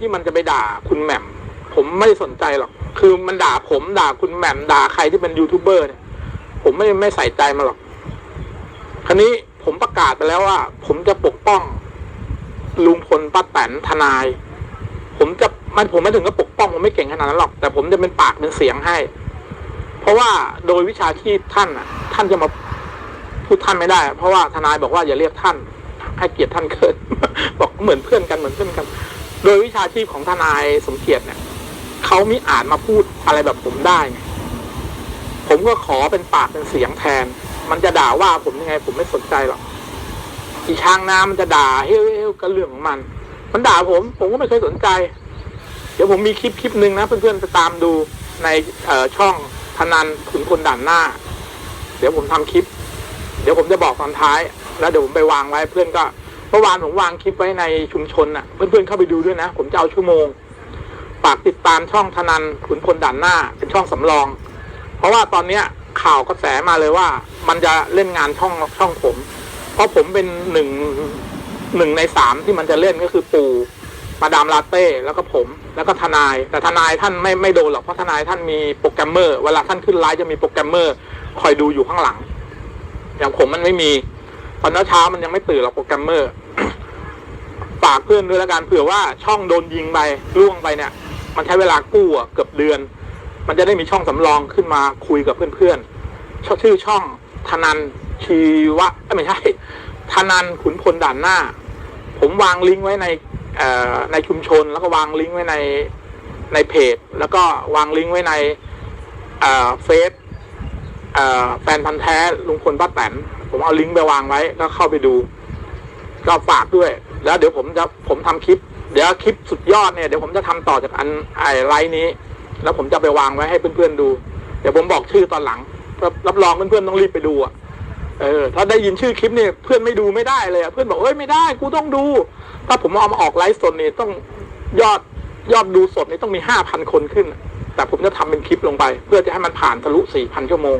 ที่มันจะไปด่าคุณแหม่มผมไม่สนใจหรอก คือมันด่าผมด่าคุณแหม่มด่าใครที่เป็นยูทูบเบอร์เนี่ยผมไม่ไม่ใส่ใจมันหรอกคราวนี้ผมประกาศไปแล้วว่า ผมจะปกป้องลุงพลป้าแตนทนาย ผมจะมันผมไม่ถึงกับปกป้องผมไม่เก่งขนาดนั้นหรอก แต่ผมจะเป็นปากเป็นเสียงให้ เพราะว่าโดยวิชาชีพท่านอะ ท่านจะมาพูดท่านไม่ได้ เพราะว่าทนายบอกว่าอย่าเรียกท่าน ให้เกียรติท่านเกินบอกเหมือนเพื่อนกันเหมือนเพื่อนกัน โดยวิชาชีพของทนายสมเกียรติเนี่ยเขามิอาจมาพูดอะไรแบบผมได้ไงผมก็ขอเป็นปากเป็นเสียงแทน มันจะด่าว่าผมยังไง ผมไม่สนใจหรอกอีช้างน้ำมันจะด่าเฮ้ยเฮ้ยก็เรื่องของมัน มันด่าผม ผมก็ไม่เคยสนใจ เดี๋ยวผมมีคลิปคลิปหนึ่งนะเพื่อนๆไปตามดูในช่องพนันขุนพลด่านหน้า เดี๋ยวผมทำคลิป เดี๋ยวผมจะบอกตอนท้าย แล้วเดี๋ยวผมไปวางไว้เพื่อนก็ เมื่อวานผมวางคลิปไว้ในชุมชนน่ะ เพื่อนๆเข้าไปดูด้วยนะ ผมจะเอาชั่วโมงฝากติดตามช่องธนันขุนพลด่านหน้า เป็นช่องสำรอง เพราะว่าตอนเนี้ยข่าวกระแสมาเลยว่า มันจะเล่นงานช่องช่องผม เพราะผมเป็นหนึ่งหนึ่งในสามที่มันจะเล่นก็คือปูมาดามลาเต้แล้วก็ผมแล้วก็ทนาย แต่ทนายท่านไม่ไม่โดนหรอกเพราะทนายท่านมีโปรแกรมเมอร์ เวลาท่านขึ้นไลฟ์จะมีโปรแกรมเมอร์คอยดูอยู่ข้างหลัง อย่างผมมันไม่มีตอนเช้ามันยังไม่ตื่นหรอกโปรแกรมเมอร์ ฝากเพื่อนด้วยละกันเผื่อว่าช่องโดนยิงไปล่วงไปเนี่ย มันใช้เวลากู้อะเกือบเดือน มันจะได้มีช่องสำรองขึ้นมาคุยกับเพื่อนๆชชื่อช่องธนันชีวะไม่ใช่ธนันขุนพลด่านหน้า ผมวางลิงก์ไว้ในในชุมชน แล้วก็วางลิงก์ไว้ในในเพจ แล้วก็วางลิงก์ไว้ในเฟซแฟนพันธ์แท้ลุงพลป้าแตนผมเอาลิงก์ไปวางไว้ก็เข้าไปดู ก็ฝากด้วย แล้วเดี๋ยวผมจะผมทำคลิป เดี๋ยวคลิปสุดยอดเนี่ยเดี๋ยวผมจะทำต่อจากอันไอไลน์นี้ แล้วผมจะไปวางไว้ให้เพื่อนๆดู เดี๋ยวผมบอกชื่อตอนหลังรับรับรองเพื่อนๆต้องรีบไปดูอะเออถ้าได้ยินชื่อคลิปเนี่ยเพื่อนไม่ดูไม่ได้เลยอะเพื่อนบอกเอ้ยไม่ได้กูต้องดู ถ้าผมเอามาออกไลฟ์สดนี่ต้องยอดยอดดูสดนี่ต้องมีห้าพันคนขึ้น แต่ผมจะทำเป็นคลิปลงไป เพื่อจะให้มันผ่านทะลุสี่พันชั่วโมง